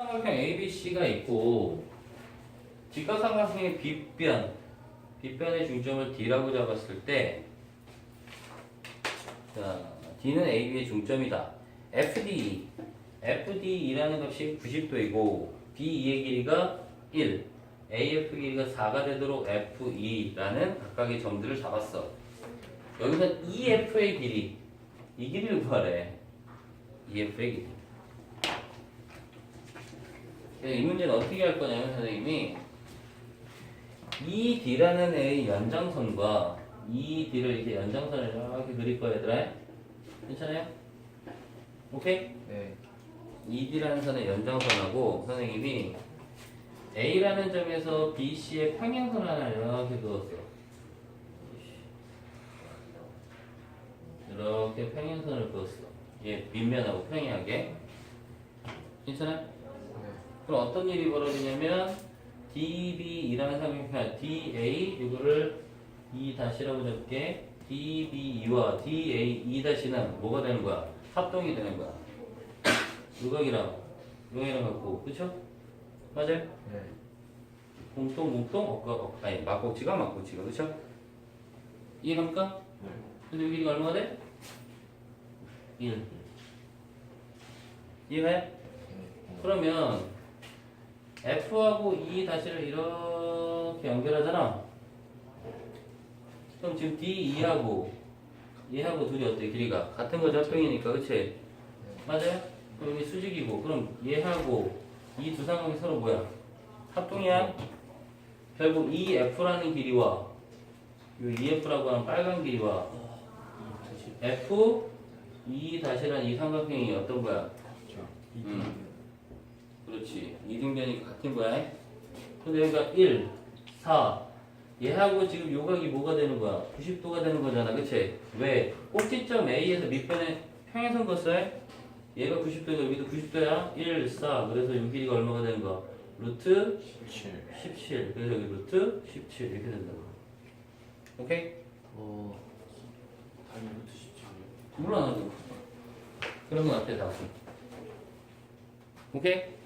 삼각형 ABC가 있고 직각삼각형의 빗변 빗변의 중점을 D라고 잡았을 때 자, D는 AB의 중점이다. FD FD이라는 값이 90도이고 BE의 길이가 1 AF 길이가 4가 되도록 FE라는 각각의 점들을 잡았어. 여기서 EF의 길이 이 길이를 구하래. EF의 길이. 네, 이 문제는 어떻게 할 거냐면 선생님이 이 D라는 애의 연장선과 이 D를 이렇게 연장선을 이렇게 그릴 거야 얘들아 괜찮아요? 오케이? 네. 이 D라는 선의 연장선하고 선생님이 A라는 점에서 BC의 평행선 하나 이렇게 그었어 이렇게 평행선을 그었어 얘 밑면하고 평행하게 괜찮아요? 네. 그럼 어떤 일이 벌어지냐면 DB이라는 삼각형 DA 이거를 E 다시라고 적게 DBE와 DA E 다시는 뭐가 되는 거야? 합동이 되는 거야. 요각이랑 요각이랑 같고 그쵸? 맞아요? 네. 공통 공통 엇가 엇 아니 막곡지가 막곡지가 그쵸? 이해갑니까? 네. 근데 여기 얼마가 돼? 1 이해가요? 네. 그러면 F하고 E 다시를 이렇게 연결하잖아. 그럼 지금 D, E하고 얘하고 둘이 어때? 길이가 같은 거죠? 합병이니까 그치? 맞아요? 그럼 여기 수직이고 그럼 얘하고 이 두 상황이 서로 뭐야? 합동이야? 결국 EF라는 길이와 요 EF라고 하는 빨간 길이와 F, E 다시라는 이 삼각형이 어떤 거야? 음. 그렇지. 이등변이 같은 거야. 근데 여기가 1, 4. 얘하고 지금 요각이 뭐가 되는 거야? 90도가 되는 거잖아. 그치? 왜? 꼭지점 A에서 밑변에 평행선 걷어요? 얘가 90도고 여기도 90도야? 1, 4. 그래서 요 길이가 얼마가 되는 거야? 루트 17. 17. 그래서 여기 루트 17. 이렇게 된다고. 오케이? 어. 당연히 루트 17이요. 몰라, 나도. 그런 거 같아, 다. 오케이?